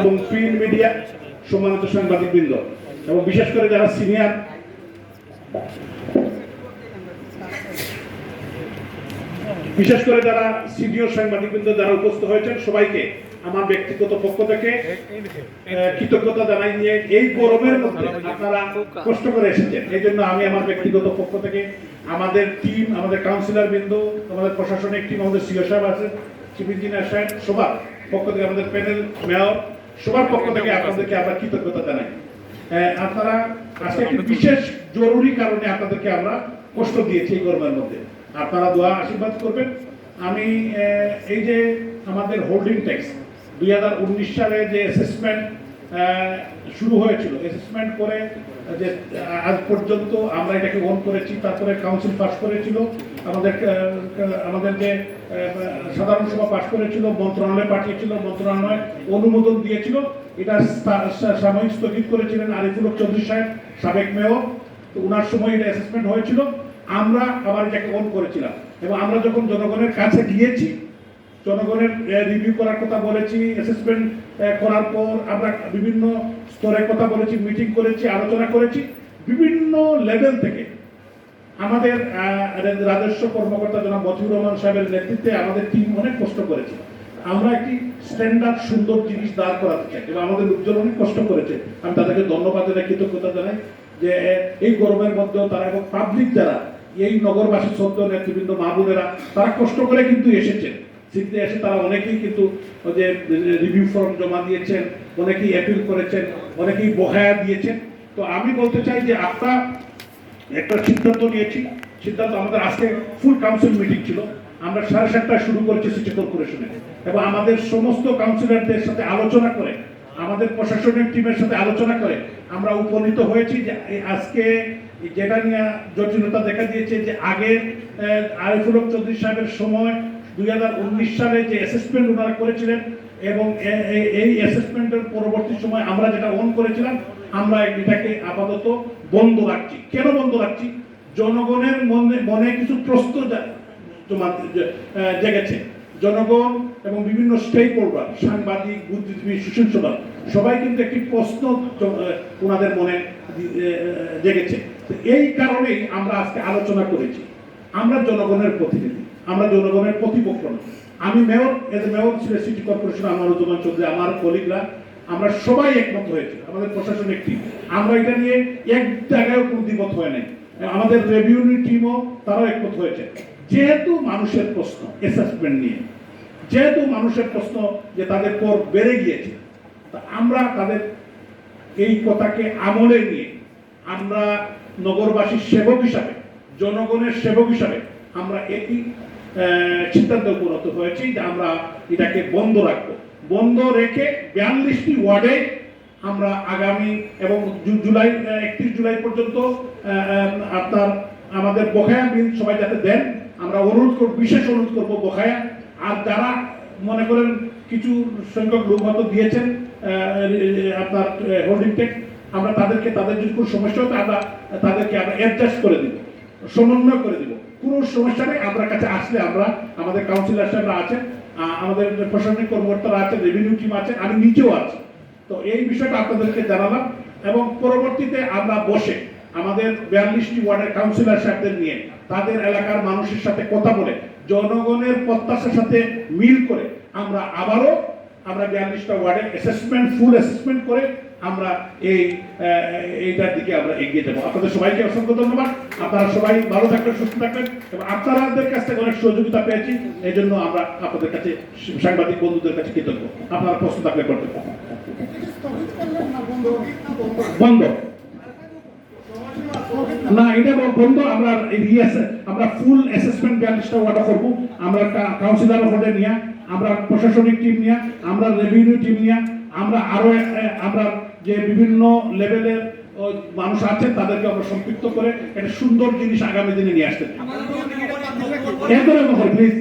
এবং print media সম্মানিত সাংবাদিকবৃন্দ এবং বিশেষ করে যারা সিনিয়র বিশেষ করে যারা সিনিয়র সাংবাদিকবৃন্দ যারা উপস্থিত হয়েছেন, সবাইকে আমার ব্যক্তিগত পক্ষ থেকে কৃতজ্ঞতা জানাই নিয়ে এই গরমের মধ্যে আপনারা কষ্ট করে এসেছেন। এই জন্য আমি আমার ব্যক্তিগত পক্ষ থেকে আমাদের টিম আমাদের কাউন্সিলর বৃন্দ, আমাদের প্রশাসনিক টিম আমাদের সিও সাহেব আছেন চিফ ইঞ্জিনিয়ার সাহেব, সবার পক্ষ থেকে আমাদের প্যানেল মেয়র সবার পক্ষ থেকে আপনাদেরকে আবার কৃতজ্ঞতা জানাই। আপনারা আজকে একটি বিশেষ জরুরি কারণে আপনাদেরকে আমরা কষ্ট দিয়েছি এই গরমের মধ্যে। আপনারা দোয়া আশীর্বাদ করবেন। আমি এই যে আমাদের হোল্ডিং ট্যাক্স দুই হাজার উনিশ সালে যে অ্যাসেসমেন্ট শুরু হয়েছিল। অ্যাসেসমেন্ট করে, যে আজ পর্যন্ত আমরা এটাকে অন করেছি, তারপরে কাউন্সিল পাস করেছিল, আমাদের আমাদের যে সাধারণ সভা পাস করেছিল, মন্ত্রণালয় পাঠিয়েছিল, মন্ত্রণালয় অনুমোদন দিয়েছিল। এটা সাময়িক স্থগিত করেছিলেন আরিফুল চৌধুরী সাহেব, সাবেক মেয়র। তো ওনার সময় এটা অ্যাসেসমেন্ট হয়েছিল। আমরা আবার এটাকে অন করেছিলাম। এবং আমরা যখন জনগণের কাছে গিয়েছি জনগণের রিভিউ করার কথা বলেছি অ্যাসেসমেন্ট করার পর আমরা বিভিন্ন স্তরে কথা বলেছি মিটিং করেছি, আলোচনা করেছি, বিভিন্ন লেভেল থেকে আমাদের রাজস্ব কর্মকর্তা জনাব মতিউর রহমান সাহেবের নেতৃত্বে আমাদের টিম অনেক কষ্ট করেছে। আমরা একটি স্ট্যান্ডার্ড সুন্দর জিনিস দাঁড় করাতে চাই এবং আমাদের উজ্জ্বল অনেক কষ্ট করেছে। আমি তাদেরকে ধন্যবাদ জানাই, কৃতজ্ঞতা জানাই যে এই গরমের মধ্যেও তারা এবং পাবলিক যারা, এই নগরবাসী সদ্য নেতৃবৃন্দ মা বোনেরা, তারা কষ্ট করে কিন্তু এসেছেন। সিটিতে এসে তারা অনেকেই কিন্তু যে রিভিউ ফর্ম জমা দিয়েছেন, অনেকেই অ্যাপিল করেছেন, অনেকেই বহায়া দিয়েছেন। তো আমি বলতে চাই যে আপনার একটা সিদ্ধান্ত নিয়েছি। সিদ্ধান্ত আমাদের আজকে ফুল কাউন্সিল মিটিং ছিল। আমরা সাড়ে সাতটায় শুরু করেছি সিটি কর্পোরেশনে এবং আমাদের সমস্ত কাউন্সিলরদের সাথে আলোচনা করে, আমাদের প্রশাসনিক টিমের সাথে আলোচনা করে, আমরা উপনীত হয়েছি যে আজকে যেটা নিয়ে জটিলতা দেখা দিয়েছে যে আগের আরিফুল চৌধুরী সাহেবের সময় দুই হাজার উনিশ সালে যে অ্যাসেসমেন্ট ওনারা করেছিলেন এবং এই অ্যাসেসমেন্টের পরবর্তী সময় আমরা যেটা অন করেছিলাম, আমরা এটাকে আপাতত বন্ধ রাখছি। কেন বন্ধ রাখছি? জনগণের মনে মনে কিছু প্রশ্ন জেগেছে। জনগণ এবং বিভিন্ন স্টেক হোল্ডার সাংবাদিক, বুদ্ধিজীবী সুশীল সভা সবাই কিন্তু একটি প্রশ্ন ওনাদের মনে জেগেছে। এই কারণেই আমরা আজকে আলোচনা করেছি। আমরা জনগণের প্রতিনিধি। আমরা জনগণের প্রতিপক্ষ না। আমি মেয়র এজ এ মেয়র ছিল সিটি কর্পোরেশন আমার আমানুজ্জামান চৌধুরী আমার কলিগরা আমরা সবাই একমত হয়েছে আমাদের প্রশাসনিক টিম আমরা এটা নিয়ে এক জায়গায় কোনো দ্বিমত হয় নাই। আমাদের রেভিনিউ টিমও তারাও একমত হয়েছে। যেহেতু মানুষের প্রশ্ন অ্যাসেসমেন্ট নিয়ে যেহেতু মানুষের প্রশ্ন যে তাদের কর বেড়ে গিয়েছে তা আমরা তাদের এই কথাকে আমলে নিয়ে আমরা নগরবাসীর সেবক হিসাবে জনগণের সেবক হিসাবে আমরা আহ, সিদ্ধান্তে উপনীত হয়েছি যে আমরা এটাকে বন্ধ রাখব। বন্ধ রেখে বিয়াল্লিশটি ওয়ার্ডে আমরা আগামী এবং জুলাই একত্রিশ জুলাই পর্যন্ত আপনার আমাদের বকেয়া বিল সবাই যাতে দেন, আমরা অনুরোধ করব, বিশেষ অনুরোধ করব বকেয়া আর যারা মনে করেন কিছু সংখ্যক লোক হয়তো দিয়েছেন আপনার হোল্ডিং ট্যাক্স আমরা তাদেরকে, তাদের যদি কোনো সমস্যা আমরা তাদেরকে আমরা অ্যাডজাস্ট করে দিব, সমন্বয় করে দিব। কোনো সমস্যা নেই আমরা কাছে আসলে আমরা, আমাদের কাউন্সিলর সাহেবরা আছেন আমাদের প্রশাসনিক কর্মকর্তারা আছেন রেভিনিউ টিম আছে আমি নিজেও আছি। তো এই বিষয়টা আপনাদেরকে জানালাম এবং পরবর্তীতে আমরা বসে আমাদের বিয়াল্লিশটি ওয়ার্ডের কাউন্সিলর সাহেবদের নিয়ে তাদের এলাকার মানুষের সাথে কথা বলে, জনগণের প্রত্যাশার সাথে মিল করে আমরা আবারও আমরা বিয়াল্লিশটা ওয়ার্ডে অ্যাসেসমেন্ট ফুল অ্যাসেসমেন্ট করে আমরা এই এইটার দিকে আমরা এগিয়ে যাব। আপনাদের সবাইকে অসংখ্য ধন্যবাদ। আপনারা সবাই ভালো থাকবেন, সুস্থ থাকবেন এবং আপনাদের কাছ থেকে অনেক সহযোগিতা পেয়েছি। এই জন্য আমরা আপনাদের কাছে, সাংবাদিক বন্ধুদের কাছে কৃতজ্ঞ। আপনারা প্রশ্ন থাকলে করতে বন্ধ। না, এটা বন্ধ। আমরা আমরা ফুল অ্যাসেসমেন্ট বিয়াল্লিশটা ওয়ার্ডা করব। আমরা কাউন্সিলর হোল্ডে নিয়ে আমরা প্রশাসনিক টিম নিয়ে আমরা রেভিনিউ টিম নিয়ে আমরা আরও এ, আমরা যে বিভিন্ন লেভেলের মানুষ আছেন তাদেরকে আমরা সম্পৃক্ত করে একটা সুন্দর জিনিস আগামী দিনে নিয়ে আসতে এরপরে কথা প্লিজ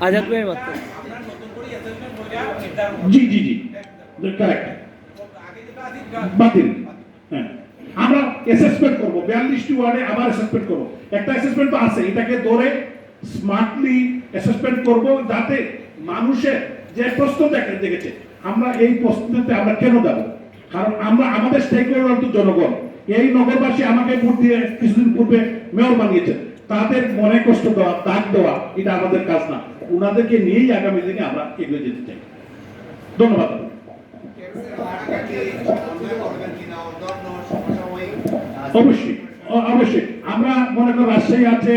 আজাদ ভাই জি জি জি। কারেক্ট বাতিল। হ্যাঁ। আমরা অ্যাসেসমেন্ট করব। বিয়াল্লিশটি ওয়ার্ডে আবার অ্যাসেসমেন্ট করব। একটা অ্যাসেসমেন্ট তো আছে এটাকে ধরে স্মার্টলি অ্যাসেসমেন্ট করব যাতে মানুষের যে প্রশ্ন দেখা দেখেছে, আমরা এই প্রশ্নতে আমরা কেন দেব কারণ আমরা আমাদের স্টেক হোল্ডার তো জনগণ। এই নগরবাসী আমাকে ভোট দিয়ে কিছুদিন পূর্বে মেয়র বানিয়েছেন তাদের মনে কষ্ট দেওয়া, দাগ দেওয়া, এটা আমাদের কাজ না। ওনাদেরকে নিয়েই আগামী দিনে আমরা এগিয়ে যেতে চাই। ধন্যবাদ। অবশ্যই অবশ্যই। আমরা মনে করি রাজশাহী আছে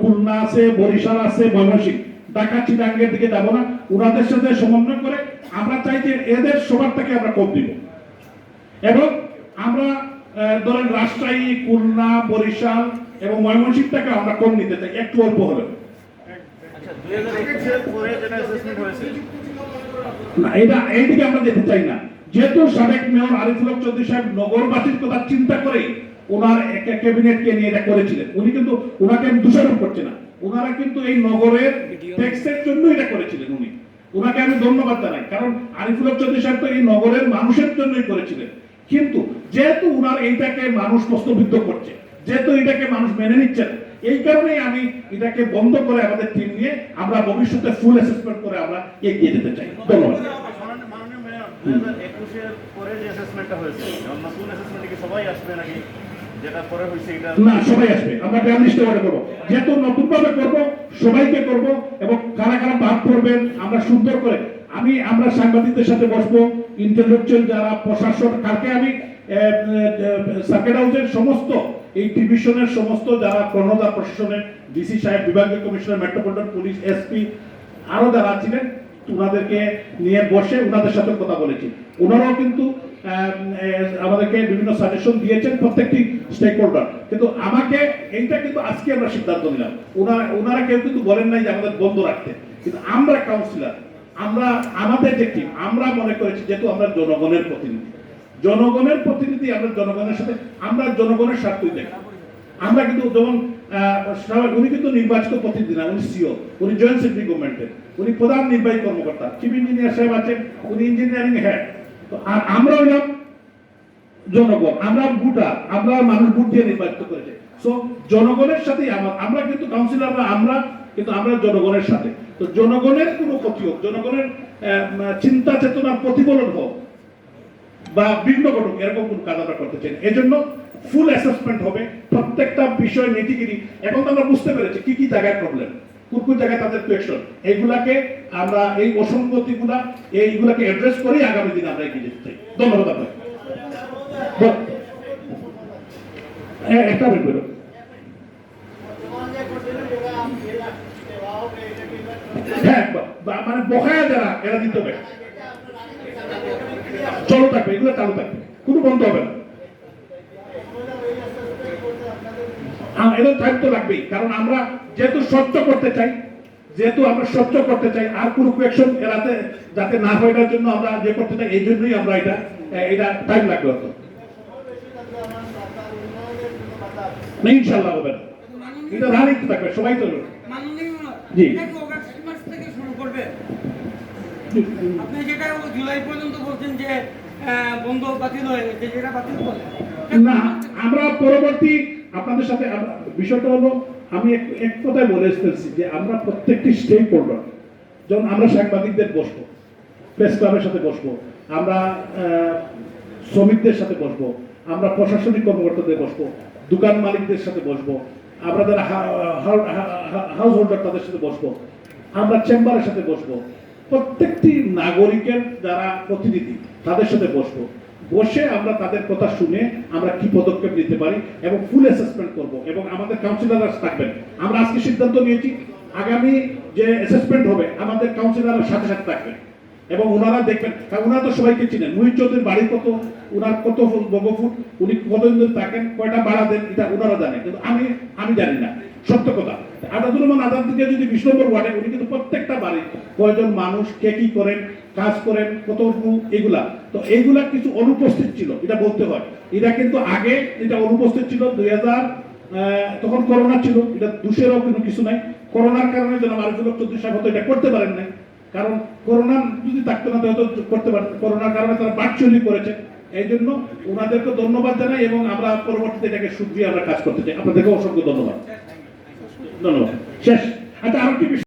খুলনা আছে বরিশাল আছে ময়মনসিংহ। ঢাকা চিটাঙ্গের দিকে যাব না। ওনাদের সাথে সমন্বয় করে আমরা চাই যে এদের সবার থেকে আমরা কম দিব। এবং আমরা ধরেন রাজশাহী খুলনা বরিশাল এবং ময়মনসিংহটাকে আমরা কম নিতে চাই একটু অল্প হলেও। আচ্ছা না এটা এইদিকে আমরা যেতে চাই না। যেহেতু সাবেক মেয়র আরিফুল চৌধুরী সাহেব নগরবাসীর কথা চিন্তা করে ওনার একটা ক্যাবিনেটকে নিয়ে এটা করেছিলেন। উনি কিন্তু ওনাকে আমি দোষারোপ করছে না। ওনারা কিন্তু এই নগরের ট্যাক্সের জন্য এটা করেছিলেন উনি। ওনাকে আমি ধন্যবাদ জানাই। কারণ আরিফুল হক চৌধুরী সাহেব তো এই নগরের মানুষের জন্যই করেছিলেন। কিন্তু যেহেতু ওনার এইটাকে মানুষ প্রশ্নবিদ্ধ করছে যেহেতু এটাকে মানুষ মেনে নিচ্ছে না, এই কারণেই আমি এটাকে বন্ধ করে আমাদের টিম নিয়ে আমরা ভবিষ্যতে ফুল অ্যাসেসমেন্ট করে আমরা এগিয়ে যেতে চাই। ধন্যবাদ। একুশের পরে যে অ্যাসেসমেন্টটা হয়েছে নতুন অ্যাসেসমেন্টে কি সবাই আসবে নাকি? না, সবাই আসবে। আমরা করে করব। যেহেতু নতুন ভাবে করব, সবাইকে করব এবং কারা কারা বাদ করবেন আমরা সুন্দর করে আমি, আমরা সাংবাদিকদের সাথে বসবো। ইন্টেলেকচুয়াল যারা প্রশাসন কালকে আমি সার্কেট হাউসের সমস্ত, এই ডিভিশনের সমস্ত যারা কর্ণধার প্রশাসনের ডিসি সাহেব, বিভাগীয় কমিশনার মেট্রোপলিটন পুলিশ এসপি আরও যারা ছিলেন ওনাদেরকে নিয়ে বসে ওনাদের সাথে কথা বলেছি। ওনারাও কিন্তু আমাদেরকে বিভিন্ন সাজেশন দিয়েছেন প্রত্যেকটি স্টেক হোল্ডার কিন্তু আমাকে এইটা কিন্তু আজকে আমরা সিদ্ধান্ত নিলাম। ওনারা ওনারা কেউ কিন্তু বলেন নাই যে আমাদের বন্ধ রাখতে। কিন্তু আমরা কাউন্সিলর আমরা, আমাদের যে টিম আমরা মনে করেছি যেহেতু আমরা জনগণের প্রতিনিধি। জনগণের প্রতিনিধি, আমরা জনগণের সাথে, আমরা জনগণের স্বার্থই দেখি। আমরা কিন্তু যেমন উনি কিন্তু নির্বাচিত প্রতিনিধি না উনি সিও উনি জয়েন্ট সেক্রেটারি গভর্নমেন্টের উনি প্রধান নির্বাহী কর্মকর্তা চিফ ইঞ্জিনিয়ার সাহেব আছেন, উনি ইঞ্জিনিয়ারিং হেড তো আর আমরা হইলাম জনগণ, আমরা ভোটার, আমরা মানুষ ভোট দিয়ে নির্বাচিত করেছে। সো জনগণের সাথেই আমার, আমরা কিন্তু কাউন্সিলররা আমরা কিন্তু আমরা জনগণের সাথে। তো জনগণের কোনো ক্ষতি হোক, জনগণের চিন্তা চেতনার প্রতিফলন হোক, বা বিঘ্ন ঘটুক, এরকম কোন কাজ আমরা করতে চাই এজন্য ফুল অ্যাসেসমেন্ট হবে, প্রত্যেকটা বিষয় নীতিগিরি এখন তো আমরা বুঝতে পেরেছি কি কি জায়গায় প্রবলেম কোন কোন জায়গায় তাদের কোয়েশন এইগুলাকে আমরা, এই অসঙ্গতিগুলা, এইগুলাকে অ্যাড্রেস করেই আগামী দিনে আমরা এগিয়ে যেতে চাই। ধন্যবাদ আপনাকে। একটা বের করো। হ্যাঁ মানে বকায়া যারা, এরা দিতে হবে। চালু থাকবে, এগুলো চালু থাকবে। কোনো বন্ধ হবে না আম- এদের তো লাগবেই। কারণ আমরা যেহেতু স্বচ্ছ করতে চাই যেহেতু আমরা স্বচ্ছ করতে চাই আর কোনো কোয়েকশন এড়াতে যাতে না হয় এটার জন্য আমরা যে করতে চাই এই জন্যই আমরা এটা এটা টাইম লাগবে হতো ইনশাল্লাহ হবে না। এটা রানিং থাকবে সবাই তো মাননীয় জি। এটা কি অগাস্ট মাস থেকে শুরু করবে? আপনি যেটা জুলাই পর্যন্ত বলছেন যে আহ, বন্ধ বাতিল হয়ে গেছে যেটা বাতিল না আমরা পরবর্তী আপনাদের সাথে বিষয়টা হলো, আমি এক কথায় বলে এসেছি যে আমরা প্রত্যেকটি স্টেক হোল্ডার যেমন আমরা সাংবাদিকদের বসবো প্রেস ক্লাবের সাথে বসবো, আমরা শ্রমিকদের সাথে বসবো, আমরা প্রশাসনিক কর্মকর্তাদের বসবো, দোকান মালিকদের সাথে বসবো, আমরা যারা হাউস হোল্ডার তাদের সাথে বসবো, আমরা চেম্বারের সাথে বসবো, প্রত্যেকটি নাগরিকের যারা প্রতিনিধি তাদের সাথে বসবো। বসে আমরা তাদের কথা শুনে আমরা কি পদক্ষেপ নিতে পারি এবং ফুল অ্যাসেসমেন্ট করব এবং আমাদের কাউন্সিলাররা থাকবেন। আমরা আজকে সিদ্ধান্ত নিয়েছি, আগামী যে অ্যাসেসমেন্ট হবে, আমাদের কাউন্সিলাররা সাথে সাথে থাকবেন। এবং ওনারা দেখবেন ওনারা তো সবাইকে চিনেন। মুহিত চৌধুরীর বাড়ি কত ওনার কত ফুট বর্গ উনি কতদিন ধরে থাকেন, কয়টা ভাড়া দেন, এটা ওনারা জানেন। কিন্তু আমি আমি জানি না, সত্য কথা। আদাদুর রহমান আদার থেকে যদি বিশ নম্বর ওয়ার্ডে, উনি কিন্তু প্রত্যেকটা বাড়ি, কয়জন মানুষ, কে কি করেন, কাজ করেন, কত এগুলা। তো এইগুলা কিছু অনুপস্থিত ছিল, এটা বলতে হয়। এটা কিন্তু আগে, এটা অনুপস্থিত ছিল দুই হাজার তখন করোনা ছিল, এটা দুশেরও কোনো কিছু নাই। করোনার কারণে যেন আরেকজন চৌধুরী সাহেব এটা করতে পারেন নাই। কারণ করোনা যদি থাকতো না, তাহলে তো করতে পারতো, করোনার কারণে তারা বাটচুরি করেছে। এই জন্য ওনাদেরকে ধন্যবাদ জানাই এবং আমরা পরবর্তীতে এটাকে দিয়ে আমরা কাজ করতে চাই। আপনাদেরকে অসংখ্য ধন্যবাদ। ধন্যবাদ। শেষ। আচ্ছা আরেকটি বিষয়।